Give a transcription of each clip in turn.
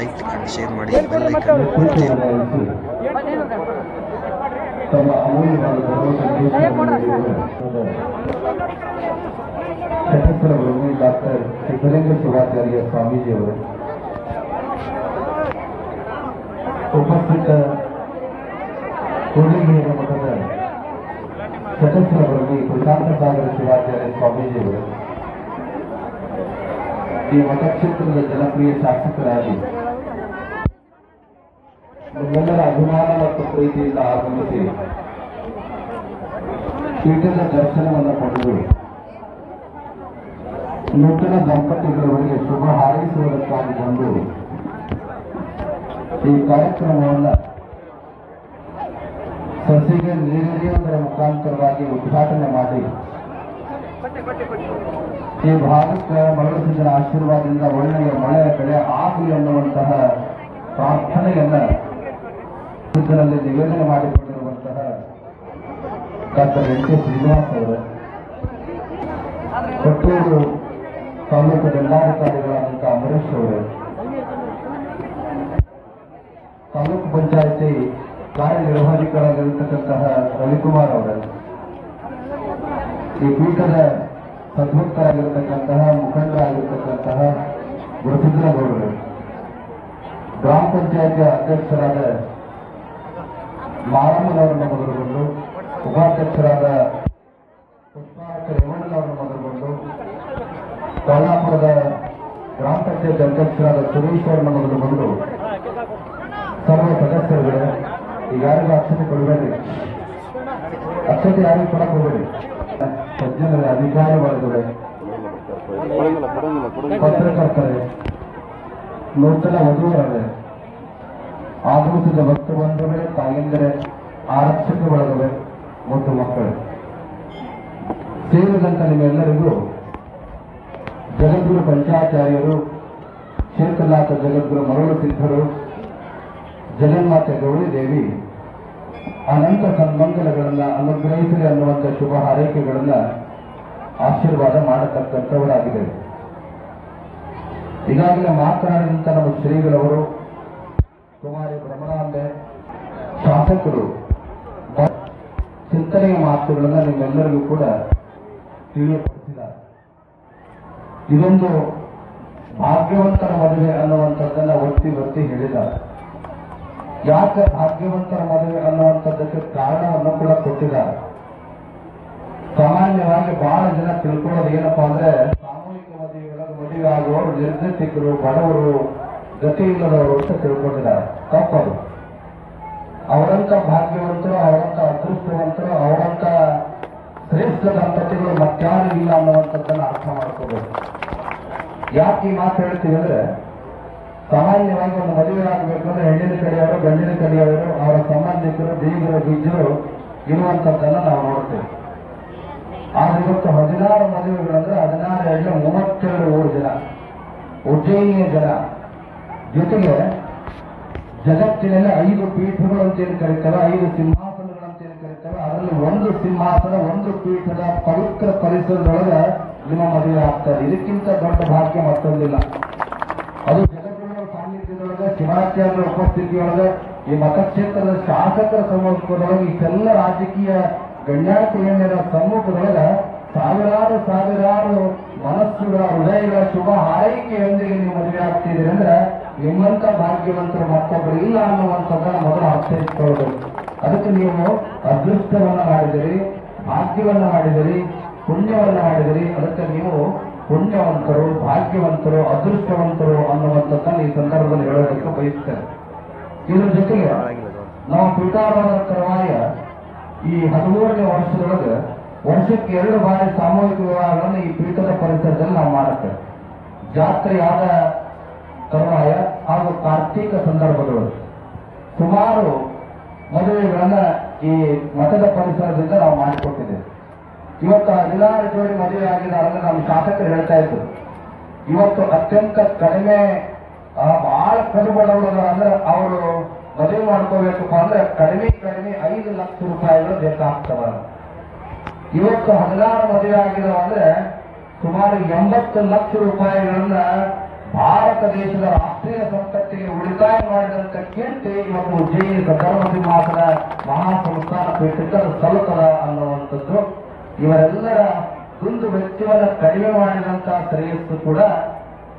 Like and share ಮಾಡಿ bell icon ಒತ್ತಿ ತಮ್ಮ ಅಮೂಲ್ಯವಾದ ಧರ್ಮ ಸಂದೇಶವನ್ನು ಸಶಸ್ತ್ರ ಭೂಮಿ ಡಾಕ್ಟರ್ ಸಿದ್ದಲಿಂಗ ಶಿವಾಚಾರ್ಯ ಸ್ವಾಮೀಜಿಯವರು ಉಪಸ್ಥಿತ ಕೂಡಲಿಗೆರೆ ಮಠದ ಸಶಸ್ತ್ರ ಭೂಮಿ ಪ್ರಶಾಂತ ಸಾಗರ ಶಿವಾಚಾರ್ಯ ಸ್ವಾಮೀಜಿಯವರು ಈ ಮತಕ್ಷೇತ್ರದ ಜನಪ್ರಿಯ ಶಾಸಕರಾಗಿ ನಿಮ್ಮೆಲ್ಲರ ಅಭಿಮಾನ ಮತ್ತು ಪ್ರೀತಿಯಿಂದ ಆಗಮಿಸಿ ಪೀಠದ ದರ್ಶನವನ್ನು ಪಡೆದು ನೂತನ ದಂಪತಿಗಳವರಿಗೆ ಶುಭ ಹಾರೈಸುವುದಕ್ಕಾಗಿ ಬಂದು ಈ ಕಾರ್ಯಕ್ರಮವನ್ನು ಸಸಿಗೆ ನೀರೆರೆಯುವುದರ ಮುಖಾಂತರವಾಗಿ ಉದ್ಘಾಟನೆ ಮಾಡಿ ಈ ಭಾಗಕ್ಕೆ ಮರಳಿಸಿದ ಆಶೀರ್ವಾದದಿಂದ ಒಳ್ಳೆಯ ಮಳೆಯ ಕಡೆ ಆಗಲಿ ಅನ್ನುವಂತಹ ಪ್ರಾರ್ಥನೆಯನ್ನ ಇದರಲ್ಲಿ ನಿವೇದನೆ ಮಾಡಿಕೊಂಡಿರುವಂತಹ ಡಾಕ್ಟರ್ ಎನ್ ಕೆ ಶ್ರೀನಿವಾಸ್ ಅವರು, ಕೊಟ್ಟೂರು ತಾಲೂಕು ದಂಡಾಧಿಕಾರಿಗಳಾದಂತಹ ಅಂಬರೀಶ್ ಅವರು, ತಾಲೂಕು ಪಂಚಾಯತಿ ಕಾರ್ಯನಿರ್ವಹಣಾಧಿಕಾರಿಗಳಿರ್ತಕ್ಕಂತಹ ರವಿಕುಮಾರ್ ಅವರು, ಈ ಪೀಠದ ಸದ್ಭಕ್ತರಾಗಿರ್ತಕ್ಕಂತಹ ಮುಖಂಡರಾಗಿರ್ತಕ್ಕಂತಹ ಗುರುಸಿದ್ದನಗೌಡರು ಗ್ರಾಮ ಪಂಚಾಯತ್ ಅಧ್ಯಕ್ಷರಾದ ಮಾರಮ್ಮನವರನ್ನು ಮೊದಲುಗೊಂಡು ಉಪಾಧ್ಯಕ್ಷರಾದ ಪುಷ್ಪಾರಕ ರೇವಣ್ಣನವರನ್ನು ಮೊದಲುಗೊಂಡು ಕೊಲ್ಲಾಪುರದ ಗ್ರಾಮ ಪಂಚಾಯತ್ ಅಧ್ಯಕ್ಷರಾದ ಸುರೇಶ್ವರನ್ನು ಮೊದಲುಗೊಂಡು ಸರ್ವ ಸದಸ್ಯರುಗಳೇ ಈಗ ಯಾರಿಗೂ ಅಕ್ಷತೆ ಕೊಡಬೇಡಿ. ಅಕ್ಷತೆ ಯಾರಿಗೂ ಕೊಡಕ್ಕೆ ಹೋಗಬೇಡಿ. ತಜ್ಞರ ಅಧಿಕಾರಿ ವರ್ಗಗಳೇ ಪತ್ರಕರ್ತರೇ ನೂತನ ವಧುವರರೇ ಆಗಮಿಸಿದ ಭಕ್ತ ಬಂಧುಗಳೇ ತಾಯಂದರೆ, ಆರಕ್ಷಕ ಒಳಗವೆ ಮತ್ತು ಮಕ್ಕಳು. ಸೇರಿದಂತ ನಿಮ್ಮೆಲ್ಲರಿಗೂ ಜಗದ್ಗುರು ಪಂಚಾಚಾರ್ಯರು ಶೇಖರ್ನಾಥ ಜಗದ್ಗುರು ಮರಳು ಸಿದ್ಧರು, ಜಗನ್ಮಾತೆ ಗೌರಿ ದೇವಿ, ಅನಂತ ಸನ್ಮಂಗಲಗಳನ್ನು ಅನುಗ್ರಹಿಸಲಿ ಅನ್ನುವಂಥ ಶುಭ ಹಾರೈಕೆಗಳನ್ನು ಆಶೀರ್ವಾದ ಮಾಡತಕ್ಕಂಥವರಾಗಿದೆ ಈಗಾಗಲೇ ಮಾತನಾಡಿದಂಥ ನಮ್ಮ ಶ್ರೀಗಳವರು ಕುಮಾರಿ ಭ್ರಮರಾಂಬೆ ಶಾಸಕರು. ಚಿಂತನೆಯ ಮಾತುಗಳನ್ನು ನಿಮ್ಮೆಲ್ಲರಿಗೂ ಕೂಡ ತಿಳಿಯಪಡಿಸಿದ್ದಾರೆ ಇದೊಂದು ಭಾಗ್ಯವಂತರ ಮದುವೆ ಅನ್ನುವಂಥದ್ದನ್ನು ಒತ್ತಿ ಒತ್ತಿ ಹೇಳಿದ್ದಾರೆ ಯಾಕೆ ಭಾಗ್ಯವಂತರ ಮದುವೆ ಅನ್ನುವಂಥದ್ದಕ್ಕೆ ಕಾರಣವನ್ನು ಕೂಡ ಕೊಟ್ಟಿದ್ದಾರೆ ಸಾಮಾನ್ಯವಾಗಿ ಬಹಳ ಜನ ತಿಳ್ಕೊಳ್ಳೋದು ಏನಪ್ಪಾ ಅಂದ್ರೆ ಸಾಮೂಹಿಕ ಮದುವೆಗಳ ಮದುವೆ ಆಗುವವರು ನಿರ್ಗತಿಕರು, ಬಡವರು ಗತಿ ಅಂತ ತಿಳ್ಕೊಂಡಿದ್ದಾರೆ. ತಪ್ಪದು ಅವರಂತ ಭಾಗ್ಯವಂತರು ಅವರಂತ ಅದೃಷ್ಟವಂತರು ಅವರಂತ ಶ್ರೇಷ್ಠ ದಂಪತಿಗಳು ಮತ್ತಾರು ಇಲ್ಲ ಅನ್ನುವಂಥದ್ದನ್ನು ಅರ್ಥ ಮಾಡ್ಕೋಬೇಕು. ಯಾಕೆ ಈ ಮಾತು ಹೇಳ್ತೀವಿ ಅಂದ್ರೆ, ಸಾಮಾನ್ಯವಾಗಿ ಒಂದು ಮದುವೆ ಆಗಬೇಕಂದ್ರೆ ಹೆಣ್ಣಿನ ಕಡೆಯವರು, ಗಂಡಿನ ಕಡೆಯವರು, ಅವರ ಸಂಬಂಧಿಕರು ಬೀಗರು ಬೀಜರು ಇರುವಂತದ್ದನ್ನ ನಾವು ನೋಡ್ತೇವೆ. ಆದ್ರೆ ಇವತ್ತು ಹದಿನಾರು ಮದುವೆಗಳಂದ್ರೆ ಹದಿನಾರು ಎರಡು ಮೂವತ್ತೆರಡು ಊರು ಜನ, ಉಜ್ಜಯಿನಿಯ ಜನ. ಜೊತೆಗೆ ಜಗತ್ತಿನಲ್ಲಿ ಐದು ಪೀಠಗಳು ಅಂತ ಏನು ಕರೀತಾರೆ ಐದು ಸಿಂಹಾಸನಗಳು ಅಂತ ಏನು ಕರೀತಾರೆ ಅದರಲ್ಲಿ ಒಂದು ಸಿಂಹಾಸನ, ಒಂದು ಪೀಠದ ಪವಿತ್ರ ಪರಿಸರದೊಳಗೆ ನಿಮ್ಮ ಮದುವೆ ಆಗ್ತಾರೆ ಇದಕ್ಕಿಂತ ದೊಡ್ಡ ಭಾಗ್ಯ ಮತ್ತೊಂದಿಲ್ಲ. ಅದು ಜಗತ್ತಿನ ಸಾನ್ನಿಧ್ಯದೊಳಗೆ ಶಿವಾಚಾರ್ಯರ ಉಪಸ್ಥಿತಿಯೊಳಗೆ, ಈ ಮತಕ್ಷೇತ್ರದ ಶಾಸಕರ ಸಮೂಹದೊಳಗೆ, ಇಷ್ಟೆಲ್ಲ ರಾಜಕೀಯ ಗಣ್ಯಾತಿಗಣ್ಯರ ಸಮ್ಮುಖದೊಳಗೆ ಸಾವಿರಾರು ಸಾವಿರಾರು ಮನಸ್ಸುಗಳ, ಹೃದಯಗಳ ಶುಭ ಹಾರೈಕೆಯೊಂದಿಗೆ ನೀವು ಮದುವೆ ಆಗ್ತಿದ್ದೀರಿ ಅಂದ್ರೆ ನಿಮ್ಮಂತ ಭಾಗ್ಯವಂತರು ಮತ್ತೊಬ್ಬರು ಇಲ್ಲ ಅನ್ನುವಂಥದ್ದನ್ನ ಮೊದಲು ಅರ್ಥೈಸಿಕೊಳ್ಳಬೇಕು ಅದಕ್ಕೆ ನೀವು ಅದೃಷ್ಟವನ್ನ ಮಾಡಿದಿರಿ ಭಾಗ್ಯವನ್ನ ಮಾಡಿದಿರಿ ಪುಣ್ಯವನ್ನ ಮಾಡಿದಿರಿ ಅದಕ್ಕೆ ನೀವು ಪುಣ್ಯವಂತರು, ಭಾಗ್ಯವಂತರು, ಅದೃಷ್ಟವಂತರು ಅನ್ನುವಂಥದ್ದನ್ನು ಈ ಸಂದರ್ಭದಲ್ಲಿ ಹೇಳೋದಕ್ಕೆ ಬಯಸ್ತೇನೆ. ಇದರ ಜೊತೆಗೆ ನಾವು ಪೀಠಾರೋಹಣ ತರುವಾಯ ಈ ಹದಿಮೂರನೇ ವರ್ಷದೊಳಗೆ ವರ್ಷಕ್ಕೆ ಎರಡು ಬಾರಿ ಸಾಮೂಹಿಕ ವಿವಾಹಗಳನ್ನು ಈ ಪೀಠದ ಪರಿಸರದಲ್ಲಿ ನಾವು ಮಾಡುತ್ತೇವೆ. ಜಾತ್ರೆಯಾದ ತರುವಾಯ ಹಾಗೂ ಕಾರ್ತೀಕ ಸಂದರ್ಭಗಳು. ಸುಮಾರು ಮದುವೆಗಳನ್ನ ಈ ಮಠದ ಪರಿಸರದಿಂದ ನಾವು ಮಾಡಿಕೊಟ್ಟಿದ್ದೇವೆ. ಇವತ್ತು ಹದಿನಾರು ಜೋಡಿ ಮದುವೆ ಆಗಿದ್ದಾರೆ ನಮ್ಮ ಶಾಸಕರು ಹೇಳ್ತಾ ಇದ್ರು. ಇವತ್ತು ಅತ್ಯಂತ ಕಡಿಮೆ ಬಹಳ ಕಡುಬಡವರು ಅಂದ್ರೆ ಅವರು ಮದುವೆ ಮಾಡ್ಕೋಬೇಕಪ್ಪ ಅಂದ್ರೆ ಕಡಿಮೆ ಕಡಿಮೆ ಐದು ಲಕ್ಷ ರೂಪಾಯಿಗಳು ಬೇಕಾಗ್ತವ. ಇವತ್ತು ಹದಿನಾರು ಮದುವೆ ಆಗಿದವ ಅಂದ್ರೆ ಸುಮಾರು ಎಂಬತ್ತು ಲಕ್ಷ ರೂಪಾಯಿಗಳನ್ನ ಭಾರತ ದೇಶದ ರಾಷ್ಟ್ರೀಯ ಸಂಪತ್ತಿಗೆ ಉಳಿತಾಯ ಮಾಡಿದಂತ ಕೀರ್ತಿ ಇವತ್ತು ಉಜ್ಜಯಿನಿ ಧರ್ಮ ಮಾತ್ರ ಮಹಾ ಸಂಸ್ಥಾನ ಸಲ್ಲುತ್ತದ ಅನ್ನುವಂಥದ್ದು. ಇವರೆಲ್ಲರ ಒಂದು ವೆಚ್ಚವನ್ನು ಕಡಿಮೆ ಮಾಡಿದಂತ ಶ್ರೇಯಸ್ಸು ಕೂಡ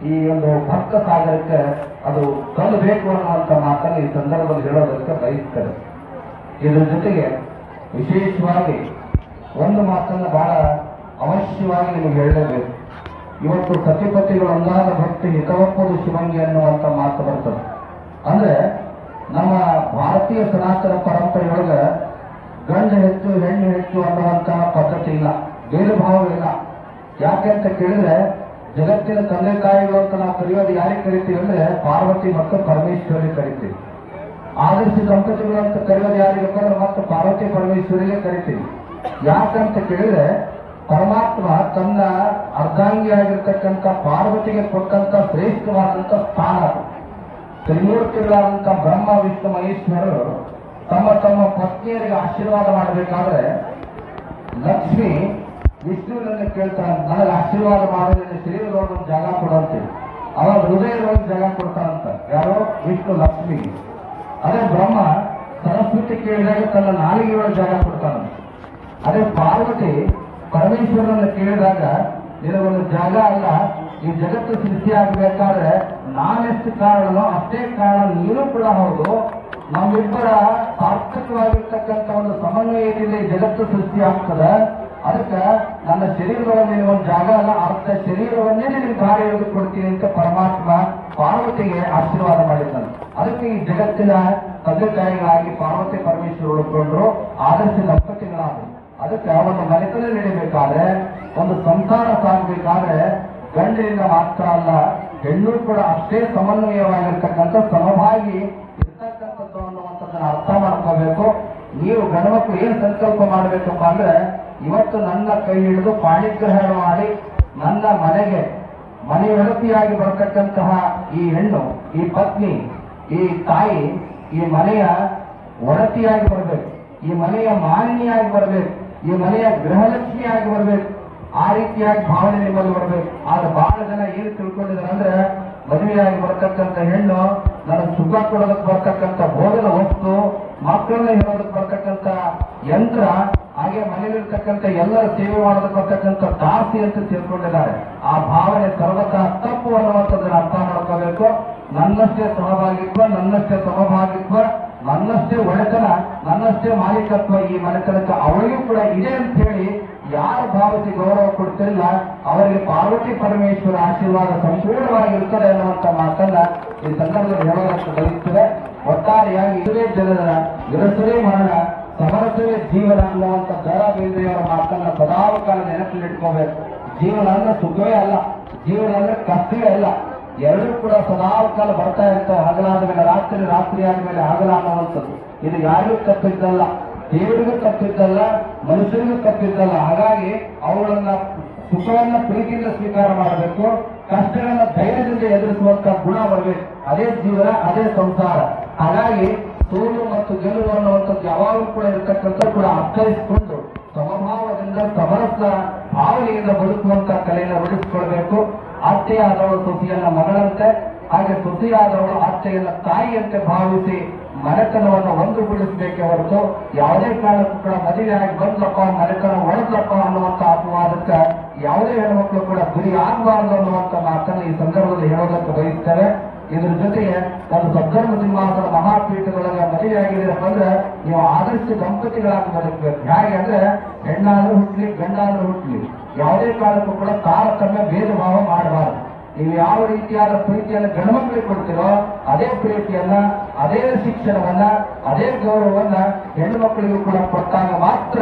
ಈ ಒಂದು ಭಕ್ತ ಸಾಗರಕ್ಕೆ ಅದು ಸಲ್ಲಬೇಕು ಅನ್ನುವಂಥ ಮಾತನ್ನು ಈ ಸಂದರ್ಭದಲ್ಲಿ ಹೇಳೋದಕ್ಕೆ ಬಯಸ್ತಾರೆ ಇದರ ಜೊತೆಗೆ ವಿಶೇಷವಾಗಿ ಒಂದು ಮಾತನ್ನು ಬಹಳ ಅವಶ್ಯವಾಗಿ ನಿಮಗೆ ಹೇಳಲೇಬೇಕು. ಇವತ್ತು ಸತಿಪತಿಗಳು ಒಂದಾದ ಭಕ್ತಿ ಹಿತವಪ್ಪದು ಶಿವಂಗಿ ಅನ್ನುವಂಥ ಮಾತು ಬರ್ತದೆ. ಅಂದ್ರೆ ನಮ್ಮ ಭಾರತೀಯ ಸನಾತನ ಪರಂಪರೆಯೊಳಗ ಗಂಡು ಹೆಚ್ಚು ಹೆಣ್ಣು ಹೆಚ್ಚು ಅನ್ನುವಂತಹ ಪದ್ಧತಿ ಇಲ್ಲ ಬೇರೆ ಭಾವ ಇಲ್ಲ. ಯಾಕೆ ಅಂತ ಕೇಳಿದ್ರೆ ಜಗತ್ತಿನ ತಂದೆ ತಾಯಿಗಳು ಅಂತ ನಾವು ಕರೆಯೋದು ಯಾರಿಗೆ ಕರಿತೀವಿ ಅಂದ್ರೆ ಪಾರ್ವತಿ ಮತ್ತು ಪರಮೇಶ್ವರಿ ಕರಿತೀವಿ. ಆದರ್ಶ ದಂಪತಿಗಳು ಅಂತ ಕರೆಯೋದು ಯಾರಿಗಪ್ಪ ಅಂದ್ರೆ ಮತ್ತು ಪಾರ್ವತಿ, ಪರಮೇಶ್ವರಿಗೆ ಕರಿತೀವಿ. ಯಾಕಂತ ಕೇಳಿದ್ರೆ ಪರಮಾತ್ಮ ತನ್ನ ಅರ್ಧಾಂಗಿಯಾಗಿರ್ತಕ್ಕಂಥ ಪಾರ್ವತಿಗೆ ಕೊಟ್ಟಂತ ಶ್ರೇಷ್ಠವಾದಂತ ಸ್ಥಾನ. ತ್ರಿಮೂರ್ತಿಗಳಾದಂಥ ಬ್ರಹ್ಮ, ವಿಷ್ಣು, ಮಹೇಶ್ವರರು ತಮ್ಮ ತಮ್ಮ ಪತ್ನಿಯರಿಗೆ ಆಶೀರ್ವಾದ ಮಾಡಬೇಕಾದ್ರೆ ಲಕ್ಷ್ಮಿ ವಿಷ್ಣುವಿನಲ್ಲಿ ಕೇಳ್ತಾನೆ, ನನಗೆ ಆಶೀರ್ವಾದ ಮಾಡಿ, ನಿನ್ನ ಶರೀರದೊಳಗೆ ಒಂದು ಜಾಗ ಕೊಡಂತೆ ಅವಾಗ ಹೃದಯದೊಳಗೆ ಜಾಗ ಕೊಡ್ತಾನಂತ. ಯಾರೋ? ವಿಷ್ಣು ಲಕ್ಷ್ಮಿ ಅದೇ ಬ್ರಹ್ಮ ಸರಸ್ವತಿ ಕೇಳಿದಾಗ ತನ್ನ ನಾಲಿಗೆಯೊಳಗೆ ಜಾಗ ಕೊಡ್ತಾನಂತೆ. ಅದೇ ಪಾರ್ವತಿ ಪರಮೇಶ್ವರನನ್ನು ಕೇಳಿದಾಗ, ನಿನಗೊಂದು ಜಾಗ ಅಲ್ಲ, ಈ ಜಗತ್ತು ಸೃಷ್ಟಿಯಾಗಬೇಕಾದ್ರೆ ನಾನೆಷ್ಟು ಕಾರಣನೋ ಅಷ್ಟೇ ಕಾರಣ ನೀನು ಕೂಡ ಹೌದು. ನಮ್ಮಿಬ್ಬರ ಸಾರ್ಥಕವಾಗಿರ್ತಕ್ಕಂಥ ಒಂದು ಸಮನ್ವಯ ಈ ಜಗತ್ತು ಸೃಷ್ಟಿಯಾಗ್ತದೆ ಅದಕ್ಕೆ ನನ್ನ ಶರೀರದೊಳಗೆ ಒಂದು ಜಾಗ ಅಲ್ಲ ಅರ್ಥ ಶರೀರವನ್ನೇ ನಿನಗೆ ಕಾರ್ಯ ಕೊಡ್ತೀನಿ ಅಂತ ಪರಮಾತ್ಮ ಪಾರ್ವತಿಗೆ ಆಶೀರ್ವಾದ ಮಾಡಿದ್ದಾನೆ. ಅದಕ್ಕೆ ಈ ಜಗತ್ತಿನ ತಂದೆ ತಾಯಿಗಳಾಗಿ ಪಾರ್ವತಿ ಪರಮೇಶ್ವರ ಉಳ್ಕೊಂಡ್ರು ಆದರ್ಶ ದಂಪತಿಗಳಾದರು. ಅದಕ್ಕೆ ಒಂದು ಮನೆತನ ನಡಿಬೇಕಾದ್ರೆ ಒಂದು ಸಂಸಾರ ಸಾಗಬೇಕಾದ್ರೆ ಗಂಡಿನಿಂದ ಮಾತ್ರ ಅಲ್ಲ, ಹೆಣ್ಣು ಕೂಡ ಅಷ್ಟೇ ಸಮನ್ವಯವಾಗಿರ್ತಕ್ಕಂಥ ಸಮಭಾಗಿ ಇರ್ತಕ್ಕಂಥದ್ದು ಅನ್ನುವಂಥದ್ದನ್ನ ಅರ್ಥ ಮಾಡ್ಕೋಬೇಕು. ನೀವು ಗಣಮಕ್ಕಳು ಏನು ಸಂಕಲ್ಪ ಮಾಡಬೇಕಪ್ಪ ಅಂದ್ರೆ, ಇವತ್ತು ನನ್ನ ಕೈ ಹಿಡಿದು ಪಾಣಿಗ್ರಹಣ ಮಾಡಿ ನನ್ನ ಮನೆಗೆ ಮನೆ ಒಡತಿಯಾಗಿ ಬರ್ತಕ್ಕಂತಹ ಈ ಹೆಣ್ಣು, ಈ ಪತ್ನಿ, ಈ ತಾಯಿ, ಈ ಮನೆಯ ಒಡತಿಯಾಗಿ ಬರಬೇಕು, ಈ ಮನೆಯ ಮಾಲಿನಿಯಾಗಿ ಬರಬೇಕು. ಈ ಮನೆಯ ಗೃಹಲಕ್ಷ್ಮಿಯಾಗಿ ಬರಬೇಕು. ಆ ರೀತಿಯಾಗಿ ಭಾವನೆ ನಿಮ್ಮಲ್ಲಿ ಬರಬೇಕು. ಆದ್ರೆ ಬಹಳ ಜನ ಏನು ತಿಳ್ಕೊಂಡಿದ್ದಾರೆ ಅಂದ್ರೆ, ಮದುವೆಯಾಗಿ ಬರ್ತಕ್ಕಂಥ ಹೆಣ್ಣು ನನ್ನ ಸುಖ ಕೊಡೋದಕ್ಕೆ ಬರ್ತಕ್ಕಂಥ ಭೋಗದ ವಸ್ತು, ಮಕ್ಕಳನ್ನ ಹೇಳೋದಕ್ಕೆ ಬರ್ತಕ್ಕಂಥ ಯಂತ್ರ, ಹಾಗೆ ಮನೆಯಲ್ಲಿರ್ತಕ್ಕಂಥ ಎಲ್ಲರ ಸೇವೆ ಮಾಡೋದಕ್ಕೆ ಬರ್ತಕ್ಕಂಥ ದಾಸಿ ಅಂತ ತಿಳ್ಕೊಂಡಿದ್ದಾರೆ. ಆ ಭಾವನೆ ಸರ್ವತಾ ತಪ್ಪು ಅನ್ನುವಂಥದ್ದನ್ನು ಅರ್ಥ ಮಾಡ್ಕೋಬೇಕು. ನನ್ನಷ್ಟೇ ಸಹಭಾಗಿತ್ವ ನನ್ನಷ್ಟೇ ಸಮಭಾಗಿತ್ವ. ನನ್ನಷ್ಟೇ ಒಡೆತನ, ನನ್ನಷ್ಟೇ ಮಾಲೀಕತ್ವ ಈ ಮನೆತನಕ್ಕೆ ಅವಳಿಗೂ ಕೂಡ ಇದೆ ಅಂತ ಹೇಳಿ ಯಾರು ಭಾವತಿ ಗೌರವ ಕೊಡ್ತಿಲ್ಲ, ಅವರಿಗೆ ಪಾರ್ವತಿ ಪರಮೇಶ್ವರ ಆಶೀರ್ವಾದ ಸಂಪೂರ್ಣವಾಗಿರುತ್ತದೆ ಅನ್ನುವಂತ ಮಾತನ್ನ ಈ ಸಂದರ್ಭದಲ್ಲಿ ಹೇಳೋದಕ್ಕೆ ಬರುತ್ತದೆ. ಒಟ್ಟಾರೆಯಾಗಿ ಇದುವೇ ಜನರ ವಿರಸವೇ ಮರಣ ಸಮರಸವೇ ಜೀವನ ಅನ್ನುವಂತ ದರ ಬೇಂದ್ರೆಯವರ ಮಾತನ್ನ ಸದಾಕಾಲ ನೆನಪಿನಲ್ಲಿಟ್ಕೋಬೇಕು. ಜೀವನ ಅಂದ್ರೆ ಸುಖವೇ ಅಲ್ಲ, ಜೀವನ ಅಂದ್ರೆ ಕಷ್ಟವೇ ಅಲ್ಲ. ಎರಡೂ ಕೂಡ ಸದಾ ಕಾಲ ಬರ್ತಾ ಇರ್ತಾವೆ. ಹಗಲಾದ ಮೇಲೆ ರಾತ್ರಿ ರಾತ್ರಿ ಆದ್ಮೇಲೆ ಹಗಲ ಅನ್ನುವಂಥದ್ದು. ಇದು ಯಾರಿಗೂ ತಪ್ಪಿದ್ದಲ್ಲ, ದೇವರಿಗೂ ತಪ್ಪಿದ್ದಲ್ಲ, ಮನುಷ್ಯರಿಗೂ ತಪ್ಪಿದ್ದಲ್ಲ. ಹಾಗಾಗಿ ಅವುಗಳನ್ನ ಸುಖವನ್ನ ಪ್ರೀತಿಯಿಂದ ಸ್ವೀಕಾರ ಮಾಡಬೇಕು, ಕಷ್ಟಗಳನ್ನ ಧೈರ್ಯದಿಂದ ಎದುರಿಸುವಂತ ಗುಣ ಬರಬೇಕು ಅದೇ ಜೀವನ, ಅದೇ ಸಂಸಾರ. ಹಾಗಾಗಿ ಸೋಲು ಮತ್ತು ಗೆಲುವು ಅನ್ನುವಂಥದ್ದು ಯಾವಾಗಲೂ ಕೂಡ ಇರತಕ್ಕಂಥ ಕೂಡ ಅರ್ಥೈಸಿಕೊಂಡು ಸಮಭಾವದಿಂದ ಸಮರಸ ಭಾವನೆಯಿಂದ ಬದುಕುವಂತ ಕಲೆಯನ್ನು ರೂಢಿಸಿಕೊಳ್ಬೇಕು. ಅತ್ತೆಯಾದವಳು ತುತಿಯನ್ನ ಮಗಳಂತೆ, ಹಾಗೆ ತುತಿಯಾದವಳು ಅತ್ತೆಯನ್ನ ತಾಯಿಯಂತೆ ಭಾವಿಸಿ ಮನೆತನವನ್ನು ಒಂದುಗೂಡಿಸಬೇಕೆ ಹೊರತು ಯಾವುದೇ ಕಾರಣಕ್ಕೂ ಕೂಡ ಮದುವೆ ಆಗಿ ಬಂದ್ಲಪ್ಪ ಮನೆತನ ಒಳದ್ಲಪ್ಪ ಅನ್ನುವಂತ ಅಪವಾದಕ್ಕೆ ಯಾವುದೇ ಹೆಣ್ಮಕ್ಳು ಕೂಡ ಗುರಿ ಆಗಬಾರದು ಅನ್ನುವಂತ ಮಾತನ್ನು ಈ ಸಂದರ್ಭದಲ್ಲಿ ಹೇಳೋದಕ್ಕೆ ಬಯಸ್ತೇವೆ. ಇದ್ರ ಜೊತೆಗೆ ಒಂದು ಸದ್ಧರ್ಮ ಸಿಂಹಾಸನ ಮಹಾಪೀಠದೊಳಗೆ ಮದುವೆ ಆಗಿದ್ದೀರಪ್ಪ ಅಂದ್ರೆ ನೀವು ಆದರ್ಶ ದಂಪತಿಗಳಾಗಿ ಬದುಕಬೇಕು. ಹೇಗೆ ಅಂದ್ರೆ, ಹೆಣ್ಣಾದ್ರೂ ಹುಟ್ಲಿ, ಗಂಡಾದ್ರೂ ಹುಟ್ಲಿ. ಯಾವುದೇ ಕಾರಣಕ್ಕೂ ಕೂಡ ತಾರತಮ್ಯ ಭೇದ ಭಾವ ಮಾಡಬಾರದು. ನೀವು ಯಾವ ರೀತಿಯಾದ ಪ್ರೀತಿಯನ್ನು ಗಣಮಕ್ಕಳಿಗೆ ಕೊಡ್ತೀರೋ ಅದೇ ಪ್ರೀತಿಯನ್ನ, ಅದೇ ಶಿಕ್ಷಣವನ್ನ, ಅದೇ ಗೌರವವನ್ನ ಹೆಣ್ಣು ಮಕ್ಕಳಿಗೂ ಕೂಡ ಕೊಟ್ಟಾಗ ಮಾತ್ರ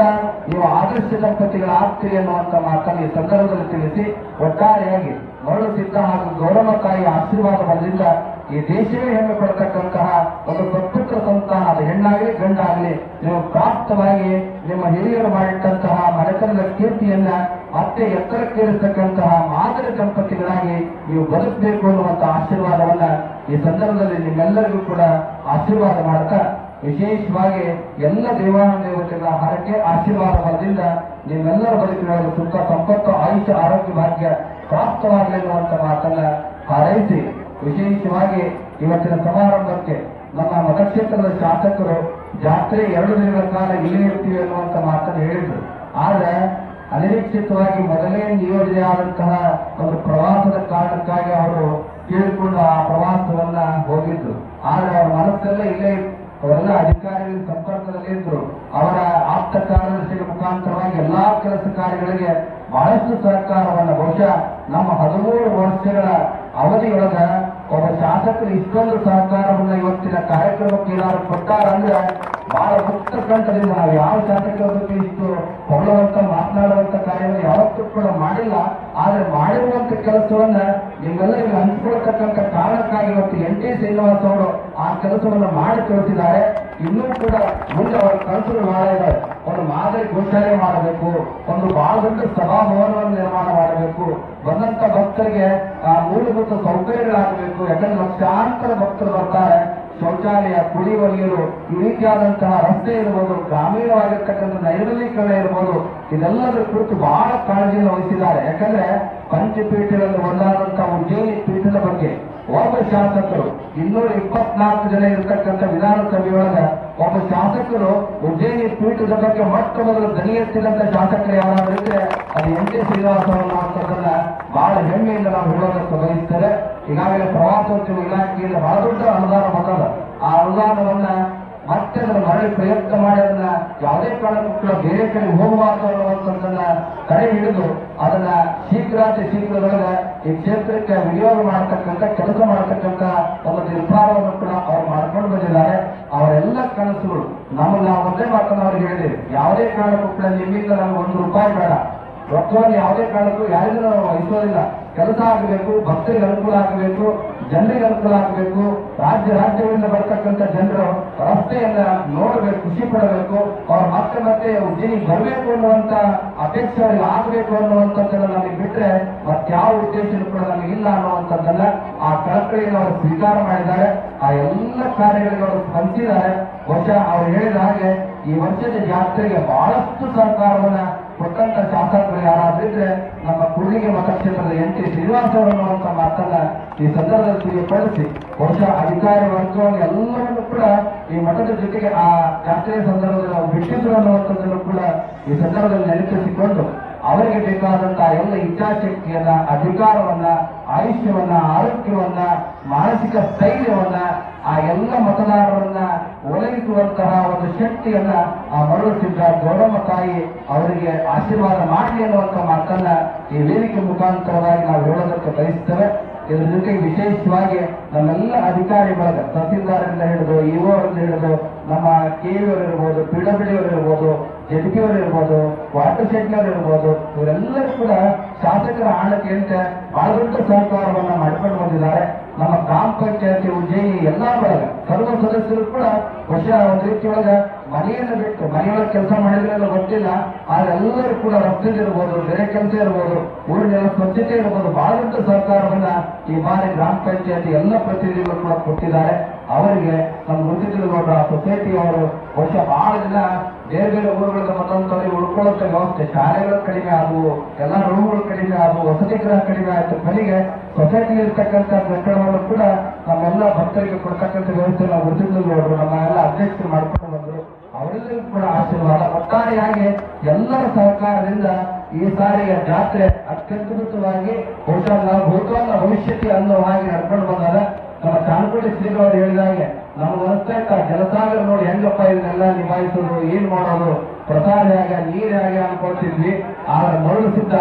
ನೀವು ಆದರ್ಶ ದಂಪತಿಗಳ ಆಗ್ತೀರಿ ಅನ್ನುವಂತ ಮಾತನ್ನು ಈ ಸಂದರ್ಭದಲ್ಲಿ ತಿಳಿಸಿ ಒಟ್ಟಾರೆಯಾಗಿ ಮರಳು ಸಿದ್ಧ ಹಾಗೂ ಗೌರವ ತಾಯಿಯ ಆಶೀರ್ವಾದ ಬಲದಿಂದ ಈ ದೇಶವೇ ಹೆಮ್ಮೆ ಪಡ್ತಕ್ಕಂತಹ ಒಂದು ಪ್ರಪುತ್ರ ಸಂತಾನ ಅದು ಹೆಣ್ಣಾಗಲಿ, ಗಂಡಾಗಲಿ ನೀವು ಪ್ರಾಪ್ತವಾಗಿ ನಿಮ್ಮ ಹಿರಿಯರು ಮಾಡಿಟ್ಟಂತಹ ಮನೆತನದ ಕೀರ್ತಿಯನ್ನ ಮತ್ತೆ ಎತ್ತರಕ್ಕೇರಿಸತಕ್ಕಂತಹ ಮಾದರಿ ದಂಪತಿಗಳಾಗಿ ನೀವು ಬದುಕಬೇಕು ಅನ್ನುವಂತಹ ಆಶೀರ್ವಾದವನ್ನ ಈ ಸಂದರ್ಭದಲ್ಲಿ ನಿಮ್ಮೆಲ್ಲರಿಗೂ ಕೂಡ ಆಶೀರ್ವಾದ ಮಾಡ್ತಾ, ವಿಶೇಷವಾಗಿ ಎಲ್ಲ ದೇವಾನ ದೇವತೆಗಳ ಹರಕೆ ಆಶೀರ್ವಾದ ಬಲದಿಂದ ನಿಮ್ಮೆಲ್ಲರ ಬದುಕಿನಲ್ಲಿ ಸುಖ, ಸಂಪತ್ತು ಆಯುಷ್ಯ ಆರೋಗ್ಯ, ಭಾಗ್ಯ ಪ್ರಾಪ್ತವಾಗಲಿ ಅನ್ನುವಂಥ ಮಾತನ್ನ ಹಾರೈಸಿ, ವಿಶೇಷವಾಗಿ ಇವತ್ತಿನ ಸಮಾರಂಭಕ್ಕೆ ನಮ್ಮ ಮತಕ್ಷೇತ್ರದ ಶಾಸಕರು ಜಾತ್ರೆ ಎರಡು ದಿನಗಳ ಕಾಲ ಇಲ್ಲೇ ಇರ್ತೀವಿ ಅನ್ನುವಂತ ಮಾತನ್ನು ಹೇಳಿದ್ರು. ಆದ್ರೆ ಅನಿರೀಕ್ಷಿತವಾಗಿ ಮೊದಲೇ ನಿಯೋಜನೆ ಆದಂತಹ ಒಂದು ಪ್ರವಾಸದ ಕಾರಣಕ್ಕಾಗಿ ಅವರು ಕೇಳಿಕೊಂಡು ಆ ಪ್ರವಾಸವನ್ನ ಹೋಗಿದ್ರು ಆದ್ರೆ ಅವರ ಮನಸ್ಸಲ್ಲೇ ಇಲ್ಲೇ. ಅವರೆಲ್ಲ ಅಧಿಕಾರಿಗಳ ಸಂಪರ್ಕದಲ್ಲಿ ಇದ್ರು ಅವರ ಆಪ್ತ ಕಾರ್ಯದರ್ಶಿಗಳ ಮುಖಾಂತರವಾಗಿ ಎಲ್ಲಾ ಕೆಲಸ ಕಾರ್ಯಗಳಿಗೆ ಬಹಳಷ್ಟು ಸಹಕಾರವನ್ನು, ಬಹುಶಃ ನಮ್ಮ ಹದಿಮೂರು ವರ್ಷಗಳ ಅವಧಿಯೊಳಗ ಒಬ್ಬ ಶಾಸಕರು ಇಷ್ಟೊಂದು ಸಹಕಾರವನ್ನು ಇವತ್ತಿನ ಕಾರ್ಯಕ್ರಮಕ್ಕೆ ಏನಾದ್ರು ಕೊಟ್ಟಾರ ಅಂದ್ರೆ ಬಹಳ ಮುಕ್ತ ಕಂಠದಿಂದ ನಾವು ಯಾವ ಶಾಸಕರ ಬಗ್ಗೆ ಇಷ್ಟು ಹೊಗಳುವಂತ, ಮಾತನಾಡುವಂತ ಕಾರ್ಯವನ್ನು ಯಾವತ್ತೂ ಕೂಡ ಮಾಡಿಲ್ಲ. ಆದ್ರೆ ಮಾಡಿರುವಂತ ಕೆಲಸವನ್ನ ನಿಮ್ಮೆಲ್ಲರಿಗೂ ಹಂಚಿಕೊಳ್ತಕ್ಕಂಥ ಕಾರಣಕ್ಕಾಗಿ ಇವತ್ತು ಎನ್ ಟಿ ಶ್ರೀನಿವಾಸ್ ಅವರು ಆ ಕೆಲಸವನ್ನು ಮಾಡಿ ತೋರಿಸಿದ್ದಾರೆ. ಇನ್ನೂ ಕೂಡ ಮುಂದೆ ಅವರ ಕನಸುಗಳು ಬಹಳ ಒಂದು ಮಾದರಿ ಘೋಷಣೆ ಮಾಡಬೇಕು, ಒಂದು ಬಹಳ ದೊಡ್ಡ ಸಭಾಭವನವನ್ನು ನಿರ್ಮಾಣ ಮಾಡಬೇಕು. ಬಂದಂತ ಭಕ್ತರಿಗೆ, ಆ, ಮೂಲಭೂತ ಸೌಕರ್ಯಗಳಾಗಬೇಕು. ಯಾಕಂದ್ರೆ ಲಕ್ಷಾಂತರ ಭಕ್ತರು ಬರ್ತಾರೆ. ಶೌಚಾಲಯ ಕುಡಿಯುವ ನೀರು ಈ ರೀತಿಯಾದಂತಹ ರಸ್ತೆ ಇರ್ಬೋದು, ಗ್ರಾಮೀಣವಾಗಿರ್ತಕ್ಕಂಥ ನೈರ್ಮಲೀಕರಣ ಇರ್ಬೋದು, ಇದೆಲ್ಲದರ ಕುರಿತು ಬಹಳ ಕಾಳಜಿಯನ್ನು ವಹಿಸಿದ್ದಾರೆ. ಯಾಕಂದ್ರೆ ಪಂಚಪೀಠಗಳಲ್ಲಿ ಒಂದಾದಂತಹ ಉಜ್ಜಯಿನಿ ಪೀಠದ ಬಗ್ಗೆ ಒಬ್ಬ ಶಾಸಕರು ಇನ್ನೂರ ಇಪ್ಪತ್ನಾಲ್ಕು ಜನ ಇರತಕ್ಕಂಥ ವಿಧಾನಸಭೆಯೊಳಗ ಒಬ್ಬ ಶಾಸಕರು ಉಜ್ಜಯಿನಿ ಪೀಠದ ಬಗ್ಗೆ ಮೊಟ್ಟ ಮೊದಲು ದನಿ ಎತ್ತಿದಂತ ಶಾಸಕರು ಯಾರಾದ್ರೂ ಇದ್ರೆ ಅದು ಎಂ ಟಿ ಶ್ರೀನಿವಾಸ ಅನ್ನುವಂಥದ್ದನ್ನ ಬಹಳ ಹೆಮ್ಮೆಯಿಂದ ನಾವು ಹೇಳೋದಕ್ಕೆ ಬಯಸ್ತಾರೆ ಈಗಾಗಲೇ ಪ್ರವಾಸೋದ್ಯಮ ಇಲಾಖೆಯಿಂದ ಬಹಳ ದೊಡ್ಡ ಅನುದಾನ ಬಂದದ. ಆ ಅನುದಾನವನ್ನ ಮತ್ತೆ ಅದನ್ನು ಮರಳಿ ಪ್ರಯತ್ನ ಮಾಡಿ, ಅದನ್ನ ಯಾವುದೇ ಕಾರಣಕ್ಕೂ ಬೇರೆ ಕಡೆ ಹೋಗಬಾರ್ದು ಅನ್ನುವಂಥದ್ದನ್ನ ಕರೆ ಹಿಡಿದು ಅದನ್ನ ಶೀಘ್ರಾತಿ ಶೀಘ್ರದೊಳಗೆ ಈ ಕ್ಷೇತ್ರಕ್ಕೆ ವಿನಿಯೋಗ ಮಾಡತಕ್ಕಂಥ, ಕೆಲಸ ಮಾಡತಕ್ಕಂಥ ತಮ್ಮ ನಿರ್ಧಾರವನ್ನು ಕೂಡ ಅವ್ರು ಮಾಡ್ಕೊಂಡು ಬಂದಿದ್ದಾರೆ. ಅವರೆಲ್ಲ ಕನಸುಗಳು ನಮಗೆ ನಾವು ಒಂದೇ ಮಾತನ್ನು ಅವ್ರಿಗೆ ಹೇಳಿದ್ದೇವೆ ಯಾವುದೇ ಕಾರಣಕ್ಕೂ ಕೂಡ ನಿಮ್ಮಿಂದ ನಮ್ಗೆ ಒಂದು ರೂಪಾಯಿ ಬೇಡ. ರೊಕ್ಕವನ್ನು ಯಾವುದೇ ಕಾರಣಕ್ಕೂ ಯಾರಿಗೂ ನಾವು ವಹಿಸೋದಿಲ್ಲ. ಕೆಲಸ ಆಗಬೇಕು, ಭಕ್ತರಿಗೆ ಅನುಕೂಲ ಆಗಬೇಕು. ಜನರಿಗೆ ಅನುಕೂಲ ಆಗಬೇಕು ರಾಜ್ಯ ರಾಜ್ಯಗಳಿಂದ ಬರ್ತಕ್ಕಂಥ ಜನರು ರಸ್ತೆಯನ್ನ ನೋಡಬೇಕು, ಖುಷಿ ಪಡಬೇಕು, ಅವ್ರ ಮತ್ತೆ ಮತ್ತೆ ಉಜ್ಜಿನಿ ಬರಬೇಕು ಅನ್ನುವಂತ ಅಪೇಕ್ಷೆ ಅವರಿಗೆ ಆಗಬೇಕು ಅನ್ನುವಂಥದ್ದನ್ನ ನಮಗೆ ಬಿಟ್ಟರೆ ಮತ್ತಾವ ಉದ್ದೇಶ ಕೂಡ ನಮಗೆ ಇಲ್ಲ ಅನ್ನುವಂಥದ್ದನ್ನ ಆ ಕಳಕಳಿಯನ್ನು ಅವರು ಸ್ವೀಕಾರ ಮಾಡಿದ್ದಾರೆ. ಆ ಎಲ್ಲ ಕಾರ್ಯಗಳಿಗೆ ಅವರು ಸ್ಪಂದಿಸಿದ್ದಾರೆ. ವರ್ಷ ಅವ್ರು ಹೇಳಿದ ಹಾಗೆ ಈ ವರ್ಷದ ಜಾತ್ರೆಗೆ ಬಹಳಷ್ಟು ಸಹಕಾರವನ್ನ ಕೊಟ್ಟಂತ ಶಾಸಕರು ಯಾರಾದ್ರಿದ್ರೆ ನಮ್ಮ ಮತ ಮತಕ್ಷೇತ್ರದ ಎನ್ ಟಿ ಶ್ರೀನಿವಾಸ ಅವರು ಅನ್ನುವಂತ ಮಾತನ್ನ ಈ ಸಂದರ್ಭದಲ್ಲಿ ತಿಳಿಯಪಡಿಸಿ, ಬಹುಶಃ ಅಧಿಕಾರಿ ವರ್ಗವನ್ನು ಎಲ್ಲರನ್ನು ಕೂಡ ಈ ಮಠದ ಜೊತೆಗೆ ಆ ಯಾತ್ರೆಯ ಸಂದರ್ಭದಲ್ಲಿ ನಾವು ಬಿಟ್ಟಿದ್ರು ಅನ್ನುವಂಥದ್ದನ್ನು ಕೂಡ ಈ ಸಂದರ್ಭದಲ್ಲಿ ನೆನಪಿಸಿಕೊಂಡು, ಅವರಿಗೆ ಬೇಕಾದಂತಹ ಎಲ್ಲ ಇಚ್ಛಾಶಕ್ತಿಯನ್ನ ಅಧಿಕಾರವನ್ನ, ಆಯುಷ್ಯವನ್ನ, ಆರೋಗ್ಯವನ್ನ, ಮಾನಸಿಕ ಸ್ಥೈರ್ಯವನ್ನ ಆ ಎಲ್ಲ ಮತದಾರರನ್ನ ಒಲಗಿಸುವಂತಹ ಒಂದು ಶಕ್ತಿಯನ್ನ ಆ ಮರಳುತ್ತಿದ್ದ ಗೌರಮ್ಮ ತಾಯಿ ಅವರಿಗೆ ಆಶೀರ್ವಾದ ಮಾಡಲಿ ಅನ್ನುವಂತ ಮಾತನ್ನ ಈ ವೇದಿಕೆ ಮುಖಾಂತರವಾಗಿ ನಾವು ಹೇಳೋದಕ್ಕೆ ಬಯಸ್ತೇವೆ. ಇದ್ರ ಜೊತೆ ವಿಶೇಷವಾಗಿ ನಮ್ಮೆಲ್ಲ ಅಧಿಕಾರಿ ಬಳಗ ತಹಸೀಲ್ದಾರರಿಂದ ಹಿಡಿದು ಇಒ ಅವರಿಂದ ಹಿಡಿದು ನಮ್ಮ ಕೆ ಅವರು ಇರ್ಬೋದು, ಪಿ ಡಬ್ಲ್ಯೂ ಅವರು ಇರ್ಬೋದು ಜೆಡ್ ಅವರು ಇರ್ಬೋದು, ವಾಟರ್ ಶೆಡ್ನವ್ರು ಇರ್ಬೋದು, ಇವರೆಲ್ಲರೂ ಕೂಡ ಶಾಸಕರ ಆಣತಿಯಂತೆ ಬಹಳ ದೊಡ್ಡ ಸಹಕಾರವನ್ನು ಮಾಡಿಕೊಂಡು ಬಂದಿದ್ದಾರೆ. ನಮ್ಮ ಗ್ರಾಮ ಪಂಚಾಯತಿ ಉಜ್ಜಯಿನಿ ಎಲ್ಲಾ ಬಳಗ, ಸರ್ವ ಸದಸ್ಯರು ಕೂಡ ವರ್ಷ ಒಂದು ರೀತಿಯೊಳಗ ಮನೆಯನ್ನು ಬಿಟ್ಟು ಮನೆಯೊಳಗೆ ಕೆಲಸ ಮಾಡಿದ್ರೆ ಗೊತ್ತಿಲ್ಲ, ಆದ್ರೆ ಎಲ್ಲರೂ ಕೂಡ ರಸ್ತೆ ಇರ್ಬೋದು, ಬೇರೆ ಕೆಲಸ ಇರ್ಬೋದು ಊರಿನೆಲ್ಲ ಸ್ವಚ್ಛತೆ ಇರ್ಬೋದು ಬಹಳ ದೊಡ್ಡ ಸಹಕಾರವನ್ನ ಈ ಬಾರಿ ಗ್ರಾಮ ಪಂಚಾಯತಿ ಎಲ್ಲ ಪ್ರತಿನಿಧಿಗಳು ಕೂಡ ಕೊಟ್ಟಿದ್ದಾರೆ. ಅವರಿಗೆ ನಮ್ಮ ಗುರುತಿಗೌಡ ಸೊಸೈಟಿ ಅವರು ವರ್ಷ ಬಹಳ ದಿನ ಬೇರೆ ಬೇರೆ ಊರುಗಳಿಂದ ಬಂದಂತವರಿಗೆ ಉಳ್ಕೊಳ್ಳುವಂತ ವ್ಯವಸ್ಥೆ, ಶಾಲೆಗಳು ಕಡಿಮೆ ಆದವು, ಎಲ್ಲ ರೂಮ್ಗಳು ಕಡಿಮೆ ಆದವು, ವಸತಿ ಗೃಹ ಕಡಿಮೆ ಆಯ್ತು. ಕೊನೆಗೆ ಸೊಸೈಟಿ ಇರ್ತಕ್ಕಂಥ ಕೂಡ ನಮ್ಮೆಲ್ಲ ಭಕ್ತರಿಗೆ ಕೊಡ್ತಕ್ಕಂಥ ವ್ಯವಸ್ಥೆ ನಾವು ಗುರುತಿಸಿದ್ರು ನಮ್ಮ ಎಲ್ಲ ಅಧ್ಯಕ್ಷರು ಮಾಡ್ಕೊಂಡು ಬಂದರು ಅವರೆಲ್ಲರಿಗೂ ಕೂಡ ಆಶೀರ್ವಾದ. ಒಟ್ಟಾರೆಯಾಗಿ ಎಲ್ಲರ ಸಹಕಾರದಿಂದ ಈ ಸಾರಿಯ ಜಾತ್ರೆ ಅತ್ಯದ್ಭುತವಾಗಿ ಬಹುಶಃ ಭೂತವನ್ನ ಭವಿಷ್ಯಕ್ಕೆ ಅನ್ನೋ ಹಾಗೆ ನಡ್ಕೊಂಡು ಬಂದಾಗ ನಮ್ಮ ಚಾನಕೋಟಿ ಶ್ರೀಗಳವರು ಹೇಳಿದ ಹಾಗೆ, ನಮ್ಗೆ ಅನಿಸ್ತಾ ಜಲಸಾಗರ ನೋಡಿ ಹೆಂಗಪ್ಪ ಇದನ್ನೆಲ್ಲ ನಿಭಾಯಿಸೋದು, ಏನ್ ಮಾಡೋದು, ಪ್ರಸಾದ ಹೇಗೆ, ನೀರ್ ಹೇಗೆ ಅನ್ಕೊಳ್ತಿದ್ವಿ ಆದ್ರೆ ಮರಳು ಸಿದ್ಧ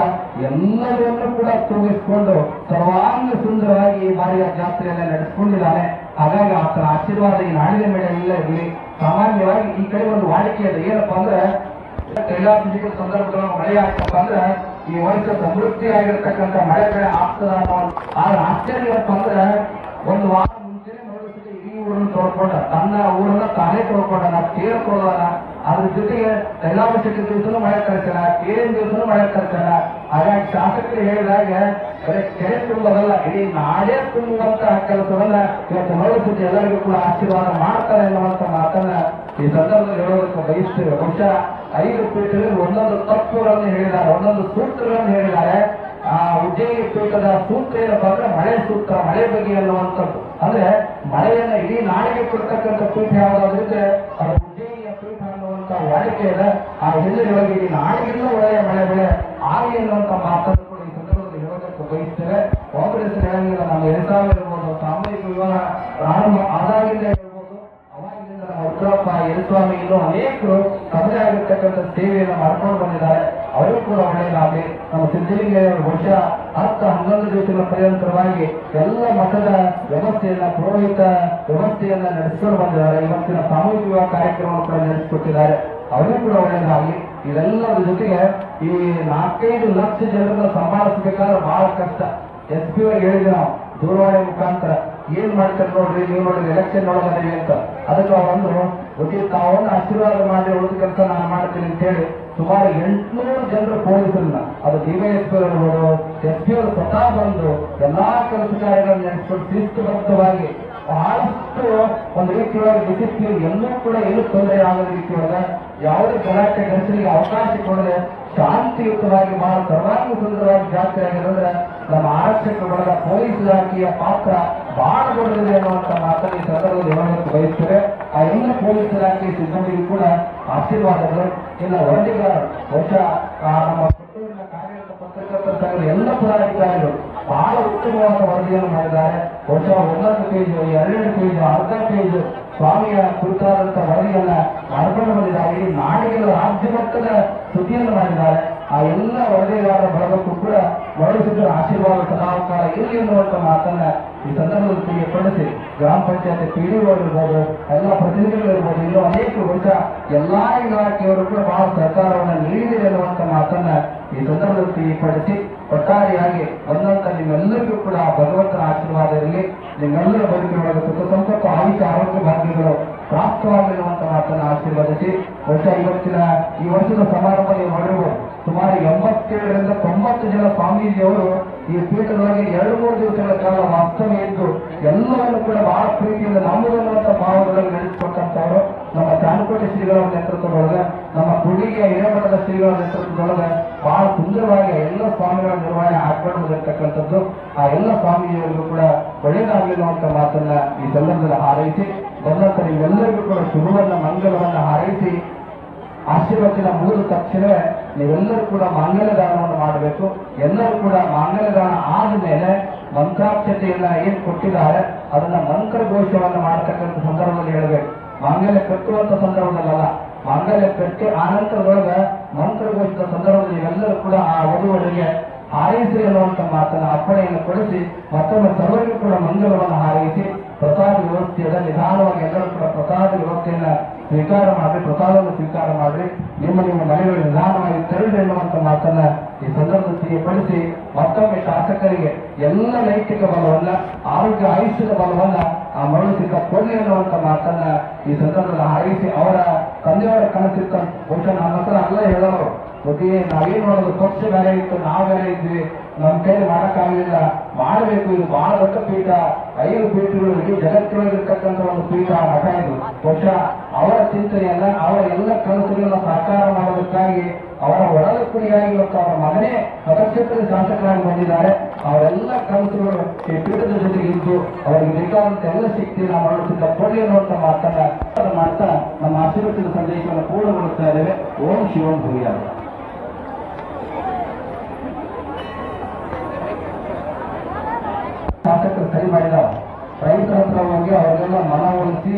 ಎಲ್ಲವನ್ನೂ ಕೂಡ ತೂಗಿಸ್ಕೊಂಡು ಸರ್ವಾಂಗ ಸುಂದರವಾಗಿ ಈ ಬಾರಿಯ ಜಾತ್ರೆಯನ್ನ ನಡೆಸ್ಕೊಂಡಿದ್ದಾನೆ. ಹಾಗಾಗಿ ಆತನ ಆಶೀರ್ವಾದ ಈ ನಾಡಿನ ಮೇಲೆ ಇಲ್ಲ ಇರಲಿ. ಸಾಮಾನ್ಯವಾಗಿ ಈ ಕಡೆ ಒಂದು ವಾಡಿಕೆ ಇದೆ. ಏನಪ್ಪಾ ಅಂದ್ರೆ ತೈಲಾಭಿಷೇಕ ಸಂದರ್ಭದೊಳಗೆ ಮಳೆ ಆಗ್ತಪ್ಪ ಅಂದ್ರೆ, ಈ ವರ್ಷ ಸಮೃದ್ಧಿ ಆಗಿರ್ತಕ್ಕಂಥ ಮಳೆ ಬೆಳೆ ಆಗ್ತದ ಅನ್ನೋ ಆದ್ರೆ ಆಶ್ಚರ್ಯ ಏನಪ್ಪ ಅಂದ್ರೆ, ಒಂದು ವಾರ ಮುಂಚೆನೆ ನೋಡಿದ್ರೆ ಇಡೀ ಊರನ್ನು ತೊಳ್ಕೊಂಡ ತನ್ನ ಊರನ್ನ ತಾನೇ ತೊಳ್ಕೊಂಡ ನಾ ತೀರ್ಕೊಳ್ಳೋಣ ಅದ್ರ ಜೊತೆಗೆ ತೈಲಾಭಿಷೇಕ ದಿವಸನೂ ಮಳೆ ಕಳಿಸ್ತಾನ ತೇರಿನ ದಿವಸನೂ ಮಳೆ ಕಳಿಸ್ತಾನ ಹಾಗಾಗಿ ಶಾಸಕರು ಹೇಳಿದಾಗ, ಬರೀ ಕೆರೆ ತುಂಬದಲ್ಲ, ಇಡೀ ನಾಡೇ ತುಂಬುವಂತಹ ಕೆಲಸವನ್ನ ಇವತ್ತು ನೋಡಿಸುತ್ತೆ ಎಲ್ಲರಿಗೂ ಕೂಡ ಆಶೀರ್ವಾದ ಮಾಡ್ತಾರೆ ಎನ್ನುವಂತ ಮಾತನ್ನ ಈ ಸಂದರ್ಭದಲ್ಲಿ ಹೇಳೋದಕ್ಕೆ ಬಯಸ್ತೇವೆ. ಬಹುಶಃ ಐದು ಪೀಠದಲ್ಲಿ ಒಂದೊಂದು ತತ್ವಗಳನ್ನು ಹೇಳಿದ್ದಾರೆ, ಒಂದೊಂದು ಸೂತ್ರಗಳನ್ನು ಹೇಳಿದ್ದಾರೆ. ಆ ಉಜ್ಜಯಿ ಪೀಠದ ಸೂತ್ರ ಏನಪ್ಪ ಅಂದ್ರೆ ಮಳೆ ಸೂತ್ರ, ಮಳೆ ಬಗ್ಗೆ ಅನ್ನುವಂಥದ್ದು. ಅಂದ್ರೆ ಮಳೆಯನ್ನ ಇಡೀ ನಾಡಿಗೆ ಕೊಡ್ತಕ್ಕಂಥ ಪೀಠ ಯಾವುದಾದ್ರಿದ್ರೆ ಅದು ಉಜ್ಜಯಿಯ ಪೀಠ ಅನ್ನುವಂಥ ವಾಡಿಕೆ ಇದೆ. ಆ ಹಿನ್ನೆಲೆಯೊಳಗೆ ಇಡೀ ನಾಡಿಗೆಲ್ಲ ಒಳ್ಳೆಯ ಮಳೆ ಬೆಳೆ ಆಗಲಿ ಇರುವಂತಹ ಮಾತನ್ನು ಕೂಡ ಈ ಸಂದರ್ಭದಲ್ಲಿ ಹೇಳೋದಕ್ಕೆ ಬಯಸ್ತೇವೆ ಕಾಂಗ್ರೆಸ್ ಹೇಳಂಗಿಲ್ಲ ನಮ್ಮ ಎಳಿತಾವ ಇರ್ಬೋದು ಸಾಮೂಹಿಕ ವಿವಾಹ ಪ್ರಾರಂಭ ಆದಾಗಿಂದ ಇರ್ಬೋದು ಅವಾಗಿಂದ ನಮ್ಮ ಉಗ್ರಪ್ಪ ಯಲಸ್ವಾಮಿ ಇನ್ನೂ ಅನೇಕರು ತಮ್ಮದೇ ಆಗಿರ್ತಕ್ಕಂಥ ಸೇವೆಯನ್ನು ಮಾಡ್ಕೊಂಡು ಬಂದಿದ್ದಾರೆ. ಅವರಿಗೂ ಕೂಡ ಒಳ್ಳೆಯದಾಗಲಿ ನಮ್ಮ ಸಿದ್ದಲಿಂಗಯ್ಯವರು ಬಹುಶಃ ಹತ್ತು ಹನ್ನೊಂದು ದಿವಸಗಳ ಪರ್ಯಂತರವಾಗಿ ಎಲ್ಲ ಮಠದ ವ್ಯವಸ್ಥೆಯನ್ನ, ಪುರೋಹಿತ ವ್ಯವಸ್ಥೆಯನ್ನ ನಡೆಸಿಕೊಂಡು ಬಂದಿದ್ದಾರೆ. ಇವತ್ತಿನ ಸಾಮೂಹಿಕ ವಿವಾಹ ಕಾರ್ಯಕ್ರಮವನ್ನು ಕೂಡ ನಡೆಸಿಕೊಟ್ಟಿದ್ದಾರೆ. ಅವರಿಗೂ ಕೂಡ ಒಳ್ಳೆಯದಾಗಲಿ ಇದೆಲ್ಲರ ಜೊತೆಗೆ ಈ ನಾಲ್ಕೈದು ಲಕ್ಷ ಜನರನ್ನ ಸಂಭಾಳಿಸ್ಬೇಕಾದ್ರೆ ಬಹಳ ಕಷ್ಟ. ಎಸ್ ಪಿ ಅವ್ರಿಗೆ ಹೇಳಿದ್ವಿ ನಾವು, ದೂರವಾಣಿ ಮುಖಾಂತರ. ಏನ್ ಮಾಡ್ತಾರೆ ನೋಡ್ರಿ, ನೀವು ನೋಡ್ರಿ ಎಲೆಕ್ಷನ್ ಒಳಗದೀವಿ ಅಂತ. ಅದಕ್ಕೆ ಅವರು ಒಂದು ತಾವೊಂದು ಆಶೀರ್ವಾದ ಮಾಡಿ, ಉಳಿದ ಕೆಲಸ ನಾನು ಮಾಡ್ತೀನಿ ಅಂತ ಹೇಳಿ ಸುಮಾರು ಎಂಟ್ನೂರು ಜನರು ಪೊಲೀಸರನ್ನ, ಅದು ಡಿವೈಎಸ್ಪಿ ಇರ್ಬೋದು ಎಸ್ ಪಿ ಅವರು ಸ್ವತಃ ಬಂದು ಎಲ್ಲಾ ಕೆಲಸ ಕಾರ್ಯಗಳನ್ನು ನೆನೆಸ್ಕೊಂಡು ಶಿಸ್ತುಬದ್ಧವಾಗಿ ಬಹಳಷ್ಟು ಒಂದು ರೀತಿಯೊಳಗೆ ಡಿಸಿಪ್ಲಿನ್ ಎಲ್ಲೂ ಕೂಡ ಏನು ತೊಂದರೆ ಆಗದ ರೀತಿಯೊಳಗೆ ಯಾವುದೇ ಗಲಾಟೆ ಗಂಟಲಿಗೆ ಅವಕಾಶ ಕೊಡದೆ ಶಾಂತಿಯುತವಾಗಿ ಬಹಳ ಸರ್ವಾಂಗ ಸುಂದರವಾಗಿ ಜಾತ್ರೆ ಆಗಿರೋದ್ರೆ ನಮ್ಮ ಆರಕ್ಷಕ ಬಳಗ ಪೊಲೀಸ್ ಇಲಾಖೆಯ ಪಾತ್ರ ಬಹಳ ದೊಡ್ಡದಿದೆ ಅನ್ನುವಂತ ಮಾತನ್ನು ಈ ಸಂದರ್ಭದಲ್ಲಿ ಹೇಳೋದಕ್ಕೆ ಬಯಸ್ತೇವೆ ಆ ಎಲ್ಲ ಪೊಲೀಸ್ ಇಲಾಖೆ ಸಿಬ್ಬಂದಿಗೂ ಕೂಡ ಆಶೀರ್ವಾದಗಳು. ಇಲ್ಲ ವರದಿಗಳ ಬಹುಶಃ ನಮ್ಮ ಕಾರ್ಯರತ ಪತ್ರಕರ್ತರ ಸಂಘದ ಎಲ್ಲ ಪದಾಧಿಕಾರಿಗಳು ಬಹಳ ಉತ್ತಮವಾದ ವರದಿಯನ್ನು ಮಾಡಿದ್ದಾರೆ ಬಹುಶಃ ಒಂದೊಂದು ಪೇಜ್ ಎರಡೆರಡು ಪೇಜ್ ಅರ್ಧ ಪೇಜ್ ಸ್ವಾಮಿಯ ಕುರಿತಾದಂತ ವರದಿಯನ್ನ ಮಾಡ್ಕೊಂಡು ಬಂದಿದ್ದಾರೆ ಇಡೀ ನಾಡಿಗೆಲ್ಲ ರಾಜ್ಯ ಮಟ್ಟದ ಸುದ್ದಿಯನ್ನು ಮಾಡಿದ್ದಾರೆ ಆ ಎಲ್ಲ ವರದಿಗಾರರ ಬಳಗಕ್ಕೂ ಕೂಡ ಮರಳಿಸಿದ್ದರ ಆಶೀರ್ವಾದ ಸದಾಕಾಲ ಇರಲಿ ಎನ್ನುವಂತ ಮಾತನ್ನ ಈ ಸಂದರ್ಭದಲ್ಲಿ ತಿಳಿಯಪಡಿಸಿ ಗ್ರಾಮ ಪಂಚಾಯತ್ ಪಿಡಿಒ ಇರ್ಬೋದು ಎಲ್ಲ ಪ್ರತಿನಿಧಿಗಳು ಇರ್ಬೋದು ಇನ್ನೂ ಅನೇಕ ಬಹುಶಃ ಎಲ್ಲಾ ಇಲಾಖೆಯವರು ಕೂಡ ಬಹಳ ಸಹಕಾರವನ್ನು ನೀಡಿದೆ ಎನ್ನುವಂತ ಮಾತನ್ನ ಈ ಸಂದರ್ಭದಲ್ಲಿ ತಿಳಿಯಪಡಿಸಿ ಒಟ್ಟಾರೆಯಾಗಿ ಬಂದಂತ ನಿಮ್ಮೆಲ್ಲರಿಗೂ ಕೂಡ ಭಗವಂತನ ಆಶೀರ್ವಾದ ಇರಲಿ ನಿಮ್ಮೆಲ್ಲರ ಬದುಕಿನೊಳಗೆ ಸುಖ ಸಂಪತ್ತು, ಆಯುಷ್ಯ, ಆರೋಗ್ಯ, ಭಾಗ್ಯಗಳು ಪ್ರಾಪ್ತವಾಗಿರುವಂತ ಮಾತನ್ನು ಆಶೀರ್ವದಿಸಿ ವರ್ಷ ಇವತ್ತಿನ ಈ ವರ್ಷದ ಸಮಾರಂಭ ನೀವು ನೋಡಿರ್ಬೋದು ಸುಮಾರು ಎಂಬತ್ತೇಳರಿಂದ ತೊಂಬತ್ತು ಜನ ಸ್ವಾಮೀಜಿಯವರು ಈ ಪೀಠದೊಳಗೆ ಎರಡು ಮೂರು ದಿವಸಗಳ ಕಾಲ ವಾಸ್ತವ್ಯ ಇದ್ದು ಎಲ್ಲವನ್ನು ಕೂಡ ಬಹಳ ಪ್ರೀತಿಯಿಂದ ನಮ್ಮದನ್ನುವಂತ ಭಾವದೊಳಗೆ ನಡೆಸಿಕೊಟ್ಟಂತವರು ನಮ್ಮ ಚಾನಕೋಟೆ ಶ್ರೀಗಳ ನೇತೃತ್ವದೊಳಗೆ, ನಮ್ಮ ಕುಡಿಗೆ ಹಿರೇಮಠದ ಶ್ರೀಗಳ ನೇತೃತ್ವದೊಳಗೆ ಬಹಳ ಸುಂದರವಾಗಿ ಎಲ್ಲ ಸ್ವಾಮಿಗಳ ನಿರ್ವಹಣೆ ಆಗ್ಬಾರ್ದು ಆ ಎಲ್ಲ ಸ್ವಾಮಿಯವರಿಗೂ ಕೂಡ ಒಳ್ಳೇದಾಗಲಿಲ್ಲ ಅಂತ ಮಾತನ್ನ ಈ ಸಂದರ್ಭದಲ್ಲಿ ಹಾರೈಸಿ ಬಂದಂತ ನೀವೆಲ್ಲರಿಗೂ ಕೂಡ ಶುಭವನ್ನ ಮಂಗಲವನ್ನ ಹಾರೈಸಿ, ಆಶೀರ್ವಚನ ಮೂರು ತಕ್ಷಣವೇ ನೀವೆಲ್ಲರೂ ಕೂಡ ಮಾಂಗಲ್ಯ ದಾನವನ್ನು ಮಾಡಬೇಕು. ಎಲ್ಲರೂ ಕೂಡ ಮಾಂಗಲ್ಯ ದಾನ ಆದ ಮೇಲೆ ಮಂತ್ರಾಕ್ಷತೆಯನ್ನ ಏನ್ ಕೊಟ್ಟಿದ್ದಾರೆ, ಅದನ್ನ ಮಂತ್ರ ಘೋಷವನ್ನು ಮಾಡತಕ್ಕಂಥ ಸಂದರ್ಭದಲ್ಲಿ ಹೇಳಬೇಕು. ಮಾಂಗಲ್ಯ ಕಟ್ಟುವಂತ ಸಂದರ್ಭದಲ್ಲಲ್ಲ ಮಾಂಗಲ್ಯ ಕಟ್ಟಿ ಆನಂತರದೊಳಗ ಮಂತ್ರ ಘೋಷದ ಸಂದರ್ಭದಲ್ಲಿ ನೀವೆಲ್ಲರೂ ಕೂಡ ಆ ವಧುವರಿಗೆ ಹಾರೈಸಿ ಅನ್ನುವಂತ ಮಾತನ್ನ ಅಪ್ಪಣೆಯನ್ನು ಕೊಡಿಸಿ ಮತ್ತೊಮ್ಮೆ ಸರ್ವರಿಗೂ ಕೂಡ ಮಂಗಲವನ್ನು ಹಾರೈಸಿ ಪ್ರಸಾದ ವ್ಯವಸ್ಥೆಯದ ನಿಧಾನವಾಗಿ ಎಲ್ಲರೂ ಕೂಡ ಪ್ರಸಾದ ವ್ಯವಸ್ಥೆಯನ್ನ ಸ್ವೀಕಾರ ಮಾಡ್ರಿ ಪ್ರಸಾದವನ್ನು ಸ್ವೀಕಾರ ಮಾಡ್ರಿ ನಿಮ್ಮ ನಿಮ್ಮ ಮನೆಗಳು ನಿಧಾನವಾಗಿ ತೆರಳಿ ಎನ್ನುವಂತ ಮಾತನ್ನ ಈ ಸಂದರ್ಭದಲ್ಲಿ ತಿಳಿಯಪಡಿಸಿ ಮತ್ತೊಮ್ಮೆ ಶಾಸಕರಿಗೆ ಎಲ್ಲ ನೈತಿಕ ಬಲವನ್ನ ಆರೋಗ್ಯ ಆಯುಷ್ಯದ ಬಲವನ್ನ ಆ ಮರಳಿಸಿಕ ಕೊಡ್ಲಿ ಅನ್ನುವಂಥ ಮಾತನ್ನ ಈ ಸಂದರ್ಭದಲ್ಲಿ ಹಾರಿಸಿ ಅವರ ತಂದೆಯವರ ಕನಸಿತ್ತ ಬಹುಶಃ ನನ್ನ ಹತ್ರ ಅಲ್ಲ ಹೇಳೋರು ಜೊತೆಗೆ ನಾವೇನ್ ಮಾಡೋದು? ಪಕ್ಷ ಬೇರೆ ಇತ್ತು, ನಾವು ಬೇರೆ ಇದ್ವಿ. ನಮ್ಮ ಕೈಲಿ ಮಾಡಕ್ಕಾಗಲಿಲ್ಲ. ಮಾಡಬೇಕು, ಇದು ಬಹಳ ದೊಡ್ಡ ಪೀಠ. ಐದು ಪೀಠಗಳು ಇಡೀ ಜಗತ್ತಿನಲ್ಲಿರ್ತಕ್ಕಂಥ ಒಂದು ಪೀಠ ಮಠ ಇದು. ಬಹುಶಃ ಅವರ ಚಿಂತನೆಯನ್ನ ಅವರ ಎಲ್ಲ ಕನಸುಗಳನ್ನ ಸಾಕಾರ ಮಾಡೋದಕ್ಕಾಗಿ, ಅವರ ಒಳದ ಕುಡಿಯಾಗಿ ಇವತ್ತು ಅವರ ಮಗನೇ ನಕ್ಷತ್ರದ ಶಾಸಕರಾಗಿ ಬಂದಿದ್ದಾರೆ. ಅವರೆಲ್ಲ ಕನಸುಗಳು ಈ ಪೀಠದ ಜೊತೆಗೆ ಇದ್ದು, ಅವರಿಗೆ ಬೇಕಾದಂತ ಎಲ್ಲ ಶಕ್ತಿಯನ್ನು ಮಾಡುತ್ತಿದ್ದ ಕೊಡಿ ಅನ್ನುವಂತ ಮಾತನ್ನ ಮಾಡ್ತಾ ನಮ್ಮ ಆಶೀರ್ವಚನ ಸಂದೇಶವನ್ನು ಪೂರ್ಣಗೊಳಿಸ್ತಾ ಇದ್ದೇವೆ. ಓಂ ಶಿವಂ ಭೂಯ ಮಾಡಿದಾವ ರೈತರ ಹತ್ರ ಹೋಗಿ ಅವರೆಲ್ಲ ಮನವೊಲಿಸಿ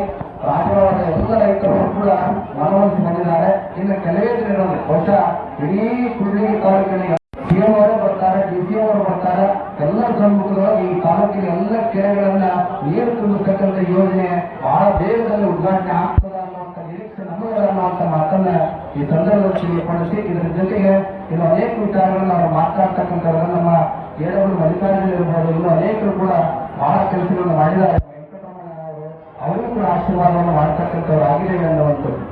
ರಾಜ್ಯವಾದ ಎಲ್ಲ ರೈತರು ಕೂಡ ಮನವೊಲಿಸಿ ಬಂದಿದ್ದಾರೆ. ಇನ್ನು ಕೆಲವೇ ದಿನಗಳಲ್ಲಿ ಬಹುಶಃ ಇಡೀ ಕುಳ್ಳಿ ತಾಲೂಕಿನ ಸಿಎಂ ಅವರೇ ಬರ್ತಾರೆ, ಡಿ ಸಿ ಅವರು ಬರ್ತಾರೆ. ಎಲ್ಲ ಸಮ್ಮುಖರು ಈ ತಾಲೂಕಿನ ಎಲ್ಲ ಕೆರೆಗಳನ್ನ ನೀರು ತುಂಬತಕ್ಕಂಥ ಯೋಜನೆ ಬಹಳ ಬೇಗದಲ್ಲಿ ಉದ್ಘಾಟನೆ ಆಗ್ತದ ಅನ್ನುವಂಥ ಮಾಡುವುದರ ಅನ್ನುವಂಥ ಮಾತನ್ನ ಈ ಸಂದರ್ಭದಲ್ಲಿ ಪಡಿಸಿ ಇದರ ಜೊತೆಗೆ ಇನ್ನು ಅನೇಕ ವಿಚಾರಗಳನ್ನು ಅವರು ಮಾತನಾಡ್ತಕ್ಕಂಥವ್ರು ನಮ್ಮ ಕೇರಳ ಮಲ್ಲಿಕಾರ್ಜುನ ಇರ್ಬೋದು, ಇನ್ನು ಅನೇಕರು ಕೂಡ ಬಹಳ ಕೆಲಸಗಳನ್ನು ಮಾಡಿದ್ದಾರೆ ವೆಂಕಟರಮಣ ಅವರು ಕೂಡ ಆಶೀರ್ವಾದವನ್ನು ಮಾಡ್ತಕ್ಕಂಥವ್ರು ಆಗಿದೆ ಅನ್ನುವಂಥದ್ದು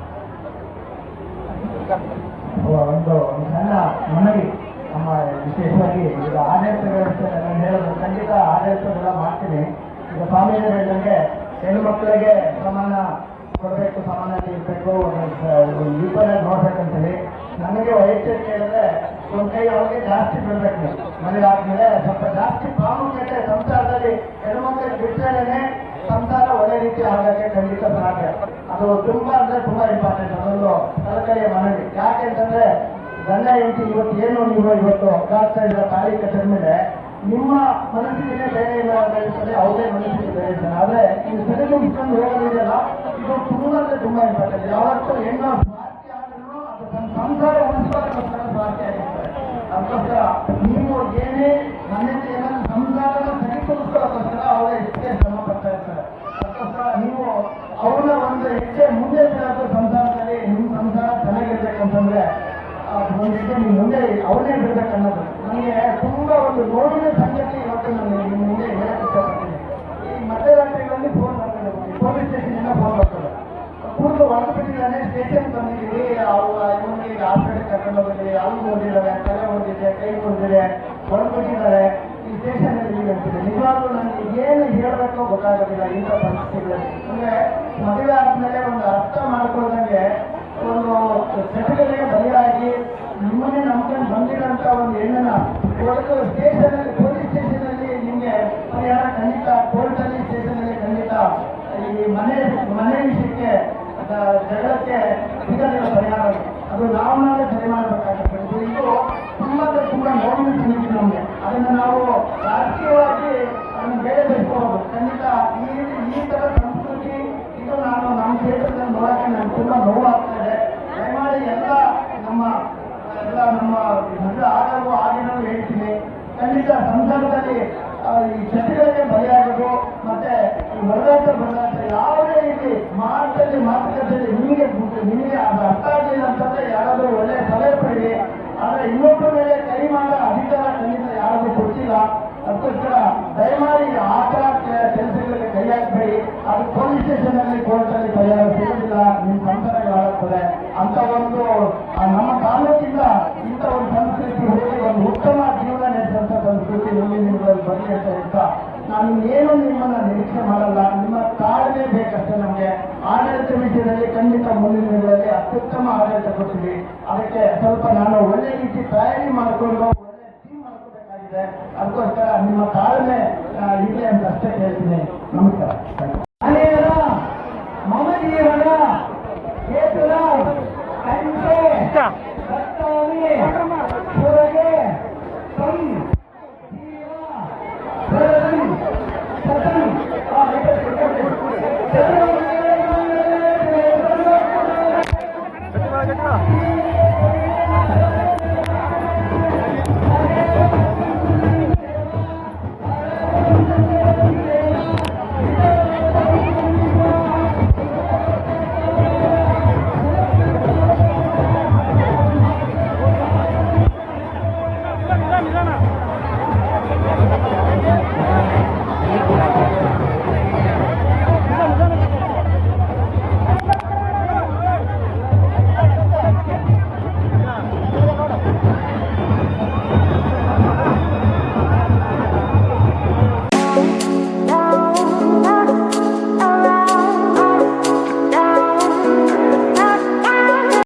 ಒಂದು ಸಣ್ಣ ಮನವಿ ನಮ್ಮ ವಿಶೇಷವಾಗಿ ಈಗ ಆಡಳಿತ ವ್ಯವಸ್ಥೆ ನಾನು ಹೇಳೋದು ಖಂಡಿತ ಆಡಳಿತದೆಲ್ಲ ಮಾಡ್ತೀನಿ ಈಗ ಸ್ವಾಮೀಜಿ ಹೇಳಿದಂಗೆ ಹೆಣ್ಣು ಮಕ್ಕಳಿಗೆ ಸಮಾನ ಕೊಡಬೇಕು ಸಮಾನತೆ ಇರಬೇಕು ಆಗಿ ನೋಡ್ಬೇಕಂತೇಳಿ ನನಗೆ ವಯಸ್ಸು ಕೇಳಿದ್ರೆ ಒಂದು ಕೈ ಅವ್ರಿಗೆ ಜಾಸ್ತಿ ಬಿಡಬೇಕು ಮದುವೆ ಆದ್ಮೇಲೆ ಸ್ವಲ್ಪ ಜಾಸ್ತಿ ಪ್ರಾಮುಖ್ಯತೆ ಸಂಸಾರದಲ್ಲಿ ಹೆಣ್ಣು ಮಕ್ಕಳಿಗೆ ಬಿಟ್ಟರೇನೆ ಸಂಸಾರ ಒಳ್ಳೆ ರೀತಿ ಆಗಕ್ಕೆ ಖಂಡಿತ ಸಾಧ್ಯ. ಅದು ತುಂಬಾ ಅಂದ್ರೆ ತುಂಬಾ ಇಂಪಾರ್ಟೆಂಟ್ ಅದೊಂದು ಸರ್ಕಾರಿ ಮನವಿ. ಯಾಕೆ ಅಂತಂದ್ರೆ, ಗಂಡ ಹೆಂಡತಿ ಇವತ್ತು ಏನು ನೀವು ಇವತ್ತು ಕಾಡ್ತಾ ಇಲ್ಲ ತಾಳಿ ಕಟ್ಟಿದ ಮೇಲೆ ನಿಮ್ಮ ಮನಸ್ಸಿಗೆ ಬೇರೆ ಇಲ್ಲ ಅಂತ ಹೇಳ್ತಾರೆ ಅವರೇ ಮನಸ್ಸಿಗೆ ಬೇರೆ ಇರ್ತಾರೆ ಆದ್ರೆ ಈ ಸರಿದೂಗಿಸ್ಕೊಂಡು ಹೋಗೋದಿದೆಯಲ್ಲ ಇದು ತುಂಬಾ ಅಂದ್ರೆ ತುಂಬಾ ಇಂಪಾರ್ಟೆಂಟ್ ಯಾವತ್ತೂ ಹೆಣ್ಣು ತನ್ನ ಸಂಸಾರ ಉಳಿಸ್ಕೊಳ್ಳೋಕ್ಕೋಸ್ಕರ ಸ್ವಾರ್ಥಿ ಆಗಿರ್ತಾರೆ ಅದಕ್ಕೋಸ್ಕರ ನೀವು ಏನೇ ಮನೆಯಲ್ಲಿ ಏನಾದ್ರು ಸಂಸಾರನ ಸರಿಪಡಿಸ್ಕೊಳ್ಳೋಕ್ಕೋಸ್ಕರ ಅವರ ಹೆಚ್ಚೆ ಶ್ರಮ ಪಡ್ತಾ ಇರ್ತಾರೆ. ಅದಕ್ಕೋಸ್ಕರ ನೀವು ಅವರ ಒಂದು ಹೆಚ್ಚೆ ಮುಂದೆ ಬಿಡೋದು ಸಂಸಾರದಲ್ಲಿ ನಿಮ್ಮ ಸಂಸಾರ ಚೆನ್ನಾಗಿರ್ಬೇಕಂತಂದ್ರೆ ಒಂದು ನೀವು ಮುಂದೆ ಅವನೇ ಬಿಡ್ಬೇಕನ್ನೋದು. ನನಗೆ ತುಂಬಾ ಒಂದು ನೋವಿನ ಸಂಗತಿ ಇವತ್ತು ನಾನು ನಿಮ್ಮ ಮುಂದೆ ಹೇಳಕ್ ಇಷ್ಟಪಡ್ತೀನಿ ಈ ಮಧ್ಯರಾತ್ರಿಗಳಲ್ಲಿ ಫೋನ್ ಮಾಡ್ತಾರೆ ಪೊಲೀಸ್ ಸ್ಟೇಷನಿಂದ ಫೋನ್ ಬರ್ತದೆ ಹೊರಟು ಸ್ಟೇಷನ್ ಬಂದಿದ್ದೀವಿ. ಅವ್ರು ಇವನಿಗೆ ಈಗ ಹಾಸ್ಪಿಟಲ್ ಕರ್ಕೊಂಡು ಹೋಗಿದ್ದೀವಿ ಅಲ್ಲಿ ಓದಿದ್ದಾರೆ ತಲೆ ಓದಿದೆ ಕೈ ಓದಿದೆ ಹೊರಟುಬಿಟ್ಟಿದ್ದಾರೆ ಈ ಸ್ಟೇಷನ್ ಅಲ್ಲಿ ಅಂತಿದೆ. ನಿಜವಾಗ್ಲೂ ನನಗೆ ಏನು ಹೇಳಬೇಕೋ ಗೊತ್ತಾಗೋದಿಲ್ಲ ಇಂಥ ಪರಿಸ್ಥಿತಿಗಳಲ್ಲಿ. ಅಂದ್ರೆ ಮದುವೆ ಆದ್ಮೇಲೆ ಒಂದು ಅರ್ಥ ಮಾಡ್ಕೊಳ್ದಂಗೆ ಒಂದು ಚಟಗಳಿಗೆ ಬಲಿಯಾಗಿ ನಿಮ್ಮನ್ನೇ ನಂಬ್ಕೊಂಡು ಬಂದಿರೋಂಥ ಒಂದು ಹೆಣ್ಣನ್ನ ಇವತ್ತು ಸ್ಟೇಷನ್ ಅಲ್ಲಿ ಪೊಲೀಸ್ ಸ್ಟೇಷನ್ ಅಲ್ಲಿ ನಿಮಗೆ ಪರಿಹಾರ ಖಂಡಿತ ಕೋರ್ಟ್ ಅಲ್ಲಿ ಸ್ಟೇಷನ್ ಅಲ್ಲಿ ಖಂಡಿತ ಈ ಮನೆ ಮನೆ ವಿಷಯಕ್ಕೆ ಜಗಳಕ್ಕೆ ಸಿಗಲಿಲ್ಲ ಪರಿಹಾರ. ಅದು ನಾವು ನಾವೇ ಸರಿ ಮಾಡಬೇಕಾಗುತ್ತೆ. ಇದು ತುಂಬ ತುಂಬಾ ನೋವಿನ ಸಂಗತಿ ನಮಗೆ. ಅದನ್ನು ನಾವು ರಾಜಕೀಯವಾಗಿ ಅದನ್ನು ಬೇರೆ ಬೆಳೆಸ್ಕೋಬಹುದು ಖಂಡಿತ ಈ ಈ ತರ ಸಂಸ್ಕೃತಿ ಇದು ನಾನು ನಮ್ಮ ಕ್ಷೇತ್ರದಲ್ಲಿ ನೋಡೋಕ್ಕೆ ನನಗೆ ತುಂಬಾ ನೋವಾಗ್ತಾ ಇದೆ. ದಯಮಾಡಿ ಎಲ್ಲ ನಮ್ಮ ಎಲ್ಲ ನಮ್ಮ ಮದುವೆ ಆಗಲು ಆಗಿನೂ ಹೇಳ್ತೀನಿ. ಖಂಡಿತ ಸಂಸಾರದಲ್ಲಿ ಈ ಚಟಗಳಿಗೆ ಬಲಿಯಾಗೋದು, ಮತ್ತೆ ಹೊರದಾಟ ಬರದಾಟ ಯಾವುದೇ ರೀತಿ ಮಾತಲ್ಲಿ, ಮಾತುಕತೆಯಲ್ಲಿ ನಿಮಗೆ ನಿಮಗೆ ಅದು ಅರ್ಥ ಆಗಲಿಲ್ಲ ಅಂತಂದ್ರೆ ಯಾರಾದರೂ ಒಳ್ಳೆ ಸಲಹೆ ಪಡೆಯಿರಿ ಆದರೆ ಇನ್ನೊಬ್ಬರ ಮೇಲೆ ಕೈ ಮಾಡೋ ಅಧಿಕಾರ ಖಂಡಿತ ಯಾರಿಗೂ ಕೊಟ್ಟಿಲ್ಲ. ಅದಕ್ಕೋಸ್ಕರ ದಯಮಾಡಿ ಆ ಥರ ಕೆಲಸಗಳಿಗೆ ಕೈ ಹಾಕಬೇಡಿ. ಅದು ಪೊಲೀಸ್ ಸ್ಟೇಷನ್ ಅಲ್ಲಿ ಕೋರ್ಟಲ್ಲಿ ಪರಿಹಾರ ಸಿಗೋದಿಲ್ಲ. ನಿಮ್ಮ ಸಂಸಾರಗಳಾಗುತ್ತದೆ ಅಂತ ಒಂದು ನಮ್ಮ ತಾಲೂಕಿಂದ ಇಂಥ ಒಂದು ಸಂಸ್ಕೃತಿ ಹೋಗಿ ಒಂದು ಉತ್ತಮ ಜೀವನ ನಡೆಸುವಂತ ಸಂಸ್ಕೃತಿ ಇಲ್ಲಿ ನಿಮ್ಮಲ್ಲಿ ಬರಲಿ ಅಂತ ಹೇಳ್ತಾ ನಾನು ನೇರ ನಿಮ್ಮನ್ನ ನಿರೀಕ್ಷೆ ಮಾಡಲ್ಲ. ನಿಮ್ಮ ತಾಳ್ಮೆ ಬೇಕಷ್ಟೇ ನಮಗೆ. ಆಡಳಿತ ವಿಷಯದಲ್ಲಿ ಖಂಡಿತ ಮುಂದಿನ ದಿನಗಳಲ್ಲಿ ಅತ್ಯುತ್ತಮ ಆಡಳಿತ ಕೊಡ್ತೀವಿ. ಅದಕ್ಕೆ ಸ್ವಲ್ಪ ನಾನು ಒಳ್ಳೆ ರೀತಿ ತಯಾರಿ ಮಾಡಿಕೊಂಡು ಒಳ್ಳೆ ಟೀಮ್ ಮಾಡ್ಕೋಬೇಕಾಗಿದೆ ಅದಕ್ಕೋಸ್ಕರ ನಿಮ್ಮ ತಾಳ್ಮೆ ಇದೆ ಅಂತ ಅಷ್ಟೇ ಕೇಳ್ತೀನಿ. ನಮಸ್ಕಾರ. ಮಮದೀವನ கேட்டுக்கா